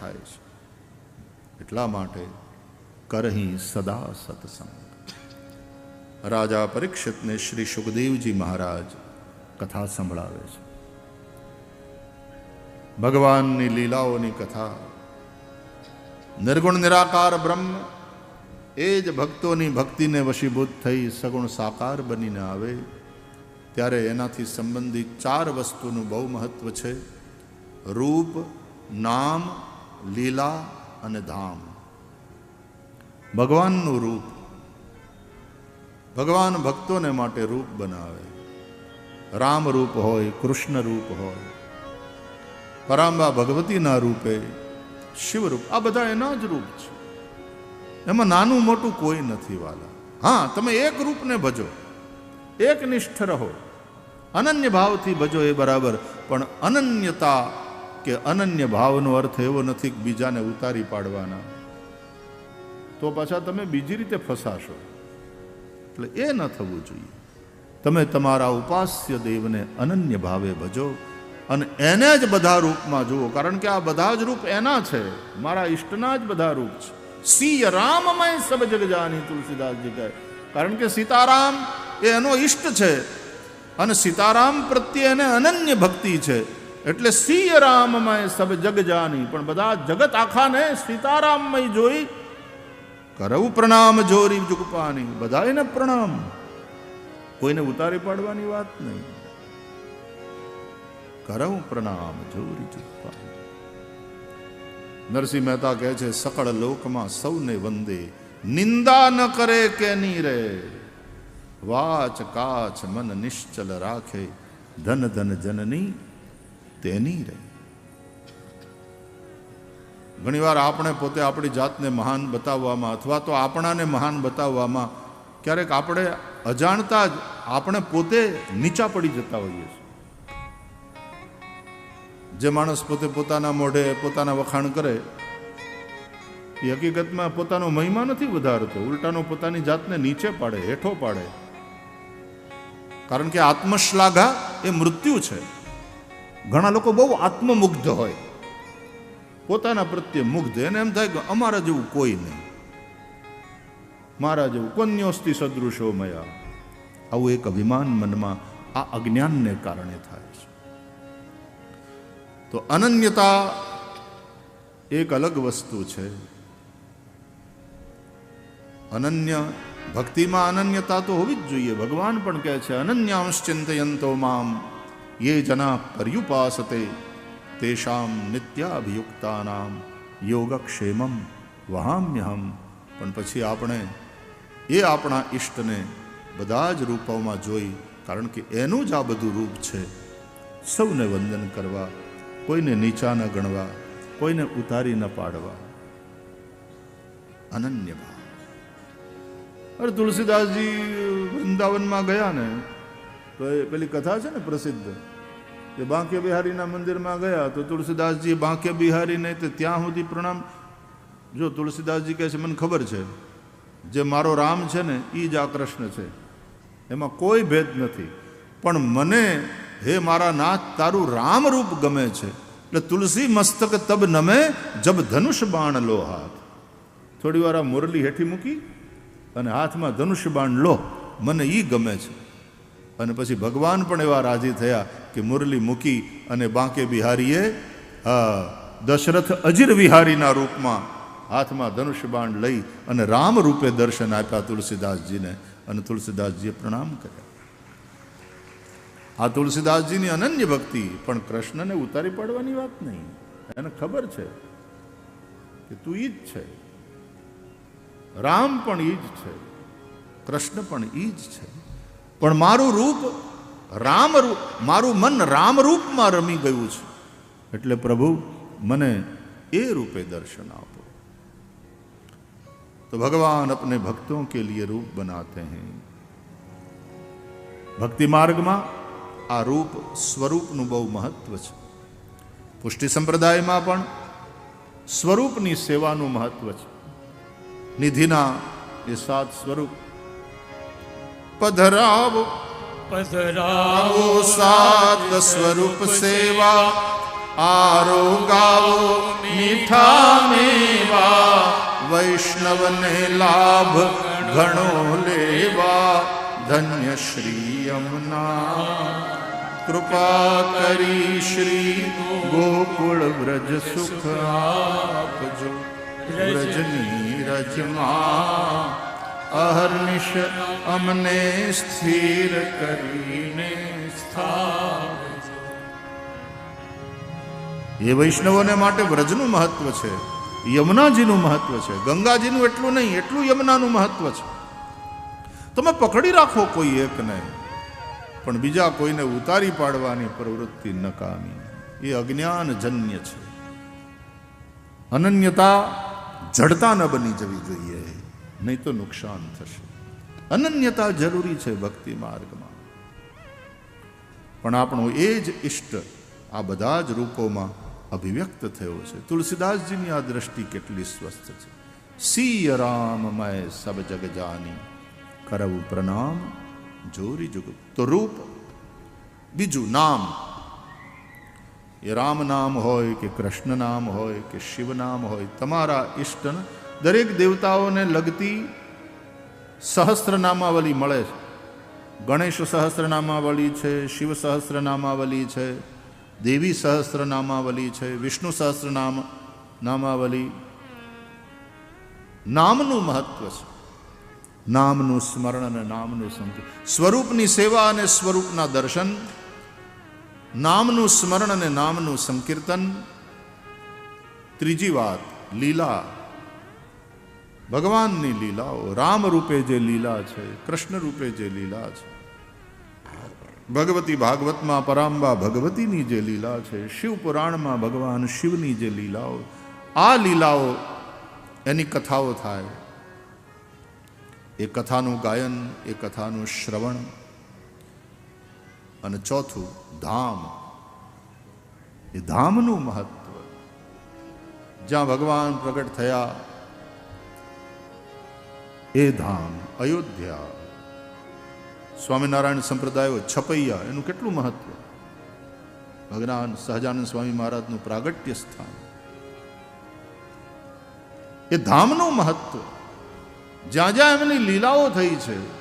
થાય છે. એટલા માટે કરહી સદા સત્સંગ. રાજા પરીક્ષિતને શ્રી સુખદેવજી મહારાજ કથા સંભળાવે છે. ભગવાનની લીલાઓની કથા, નિર્ગુણ નિરાકાર બ્રહ્મ, એ જ ભક્તોની ભક્તિને વશીભૂત થઈ સગુણ સાકાર બનીને આવે, ત્યારે એનાથી સંબંધિત ચાર વસ્તુનું બહુ મહત્વ છે. રૂપ, નામ લીલા અને ધામ. ભગવાનનું રૂપ ભગવાન ભક્તોને માટે રૂપ બનાવે. રામ રૂપ હોય, કૃષ્ણ રૂપ હોય, પરાંબા ભગવતીના રૂપે શિવરૂપ આ બધા એના જ રૂપ છે. એમાં નાનું મોટું કોઈ નથી વાલા. હા, તમે એક રૂપને ભજો. એક નિષ્ઠ રહો. અનન્ય ભાવથી ભજો એ બરાબર, પણ અનન્યતા કે અનન્ય ભાવનો અર્થ એવો નથી કે બીજાને ઉતારી પાડવાના. તો પાછા તમે બીજી રીતે ફસાશો. એટલે એ ન થવું જોઈએ. તમે તમારા ઉપાસ્ય દેવને અનન્ય ભાવે ભજો અને એને જ બધા રૂપમાં જુઓ. કારણ કે આ બધા જ રૂપ એના છે. મારા ઈષ્ટના જ બધા રૂપ છે. સિંહ રામમય સબ જગ જાની તુલસીદાસજી કહે. કારણ કે સીતારામ એ એનો ઈષ્ટ છે અને સીતારામ પ્રત્યે એને અનન્ય ભક્તિ છે. એટલે સિંહ રામમય સબ જગ જાની. પણ બધા જગત આખાને સીતારામમય જોઈ કરવું પ્રણામ જોરી જુગપાની. બધા એને પ્રણામ. કોઈને ઉતારી પાડવાની વાત નહીં. કરવું પ્રણામ જોરી જુગપાની. નરસિંહ મહેતા કહે છે, સકળ લોકમાં સૌને વંદે. નિંદા ન કરે કે નહીં રે વાચ કાચ મન નિશ્ચલ રાખે. ધન ધન જનની તેની રહે. ઘણીવાર આપણે પોતે આપણી જાતને મહાન બતાવવામાં અથવા તો આપણાને મહાન બતાવવામાં ક્યારેક આપણે અજાણતા જ આપણે પોતે નીચા પડી જતા હોઈએ છીએ. જે માણસ પોતે પોતાના મોઢે પોતાના વખાણ કરે, એ હકીકતમાં પોતાનો મહિમા નથી વધારતો. ઉલટાનો પોતાની જાતને નીચે પાડે, હેઠો પાડે. કારણ કે આત્મશ્લાઘા એ મૃત્યુ છે. ઘણા લોકો બહુ આત્મમુગ્ધ હોય. પોતાના પ્રત્યે મુગ્ધ એને એમ થાય કે અમારા જેવું કોઈ નહીં. મારા જેવું કોન્યોસ્તી સદૃશો મયા. આવું એક અભિમાન મનમાં આ અજ્ઞાનને કારણે થાય છે. તો અનન્યતા એક અલગ વસ્તુ છે. અનન્ય ભક્તિમાં અનન્યતા તો હોવી જ જોઈએ. ભગવાન પણ કહે છે અનન્યાંશ ચિંતયંતો મામ. યે જના પર્યુપાસતે તેષામ નિત્યાભિયુક્તાનામ યોગક્ષેમમ વહામ્યહમ પણ પછી આપણે એ આપણા ઈષ્ટને બધા જ રૂપોમાં જોઈ કારણ કે એનું જ આ બધું રૂપ છે સૌને વંદન કરવા કોઈને નીચા ન ગણવા કોઈને ઉતારી ન પાડવા અનન્ય ભાવ અરે તુલસીદાસજી વૃંદાવનમાં ગયા ને તો એ પેલી કથા છે ને પ્રસિદ્ધ કે બાંકે બિહારીના મંદિરમાં ગયા તો તુલસીદાસજી બાંકે બિહારીને તે ત્યાં સુધી પ્રણામ. જો તુલસીદાસજી કહે છે, મને ખબર છે, જે મારો રામ છે ને એ જ આ કૃષ્ણ છે. એમાં કોઈ ભેદ નથી. પણ મને, હે મારા નાથ, તારું રામ રૂપ ગમે છે. એટલે તુલસી મસ્તક તબ નમે, જબ ધનુષ બાણ લો હાથ. થોડી વાર આ મુરલી હેઠી મૂકી અને હાથમાં ધનુષ બાણ લો, મને એ ગમે છે. અને પછી ભગવાન પણ એવા રાજી થયા કે મુરલી મૂકી અને બાંકે બિહારીએ દશરથ અજીર વિહારીના રૂપમાં હાથમાં ધનુષ બાણ લઈ અને રામ રૂપે દર્શન આપ્યા તુલસીદાસજીને અને તુલસીદાસજીએ પ્રણામ કર્યા. આ તુલસીદાસજીની અનન્ય ભક્તિ, પણ કૃષ્ણને ઉતારી પાડવાની વાત નહીં. એને ખબર છે કે તું ઈ જ છે. રામ પણ ઈ જ છે. કૃષ્ણ પણ ઈ જ છે. પણ મારું રૂપ રામ રૂપ મારું મન રામ રૂપમાં રમી ગયું છે એટલે પ્રભુ મને એ રૂપે દર્શન આપો तो भगवान अपने भक्तों के लिए रूप बनाते हैं ભક્તિ માર્ગમાં આ રૂપ સ્વરૂપનું બહુ મહત્વ છે પુષ્ટિ સંપ્રદાયમાં પણ સ્વરૂપની સેવાનું મહત્વ છે નિધિના એ સાત સ્વરૂપ પધરાવો. પધરાવો સાત સ્વરૂપ સેવા. આરોગાવો મીઠા મેવા. વૈષ્ણવને લાભ ઘણો લેવા. ધન્ય શ્રી યમુના. કૃપા કરી શ્રી ગોકુળ વ્રજ સુખ આપજો. વ્રજની રજમાં અહર્નિશ અમને સ્થિર કરીને સ્થાપજો એ વૈષ્ણવોને માટે વ્રજનું મહત્વ છે, યમુનાજીનું મહત્વ છે, ગંગાજીનું એટલું નહીં, એટલું યમુનાનું મહત્વ છે. તમે પકડી રાખો કોઈ એકને, પણ બીજા કોઈને ઉતારી પાડવાની પ્રવૃત્તિ નકામી. એ અજ્ઞાનજન્ય છે. અનન્યતા જડતા ન બની જવી જોઈએ. નહીં તો નુકસાન થશે. અનન્યતા જરૂરી છે ભક્તિ માર્ગમાં. પણ આપણો એ જ ઇષ્ટ આ બધા જ રૂપોમાં અભિવ્યક્ત થયો છે. તુલસીદાસજીની આ દ્રષ્ટિ કેટલી સ્વસ્થ છે. સિય રામમય સબ જગ જાની, કરવું પ્રણામ, જોરી જુગ. તો રૂપ, બીજું નામ. એ રામ નામ હોય કે કૃષ્ણ નામ હોય કે શિવ નામ હોય, તમારા ઇષ્ટન દરેક દેવતાઓને લગતી સહસ્ત્રનામાવલી મળે છે. ગણેશ સહસ્ત્રનામાવલી છે, શિવ સહસ્ત્રનામાવલી છે, દેવી સહસ્ત્રનામાવલી છે, વિષ્ણુ સહસ્ત્રનામ નામાવલી. નામનું મહત્વ છે. નામનું સ્મરણ અને નામનું સંકેત સ્વરૂપની સેવા અને સ્વરૂપના દર્શન. નામનું સ્મરણ અને નામનું સંકીર્તન. ત્રીજી વાત, લીલા. ભગવાનની લીલાઓ, રામ રૂપે જે લીલા છે, કૃષ્ણ રૂપે જે લીલા છે, ભગવતી ભાગવતમાં પરાંબા ભગવતીની જે લીલા છે, શિવ પુરાણમાં ભગવાન શિવની જે લીલાઓ, આ લીલાઓ એની કથાઓ થાય. એ કથાનું ગાયન, એ કથાનું શ્રવણ, અને ચોથું ધામ. એ ધામનું મહત્વ. જ્યાં ભગવાન પ્રગટ થયા એ ધામ અયોધ્યા. સ્વામિનારાયણ સંપ્રદાયો છપૈયા, એનું કેટલું મહત્વ? ભગવાન સહજાનંદ સ્વામી મહારાજનું પ્રાગટ્ય સ્થાન. એ ધામનું મહત્વ. જ્યાં જ્યાં એમની લીલાઓ થઈ છે,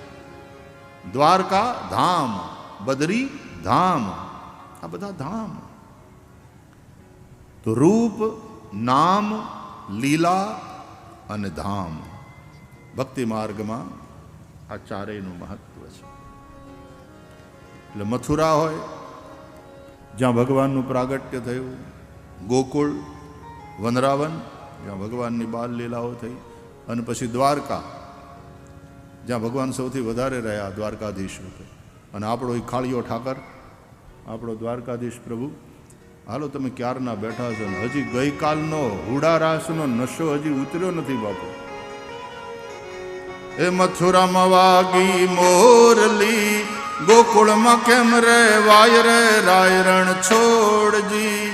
દ્વારકા ધામ, બદરી ધામ, આ બધા ધામ. તો રૂપ, નામ, લીલા અને ધામ. ભક્તિ માર્ગમાં આ ચારેયનું મહત્વ છે. એટલે મથુરા હોય, જ્યાં ભગવાનનું પ્રાગટ્ય થયું, ગોકુળ, વનરાવન, જ્યાં ભગવાનની બાલ લીલાઓ થઈ, અને પછી દ્વારકા, જ્યાં ભગવાન સૌથી વધારે રહ્યા, દ્વારકાધીશ રૂપે. અને આપણો એ ખાળીઓ ઠાકર, આપણો દ્વારકાધીશ પ્રભુ, હાલો તમે ક્યારના બેઠા છો હજી ગઈકાલનો હુડારાસનો નશો હજી ઉતર્યો નથી બાપુ. એ મથુરામાં વાગી મોરલી, ગોકુળમાં કેમ રે વાય રે રાયરણ છોડજી?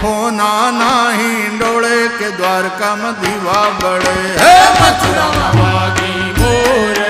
ફોના નાહી ડોળે કે દ્વારકામાં દીવા બળે? હે મથુરામાં વાગી મોરલી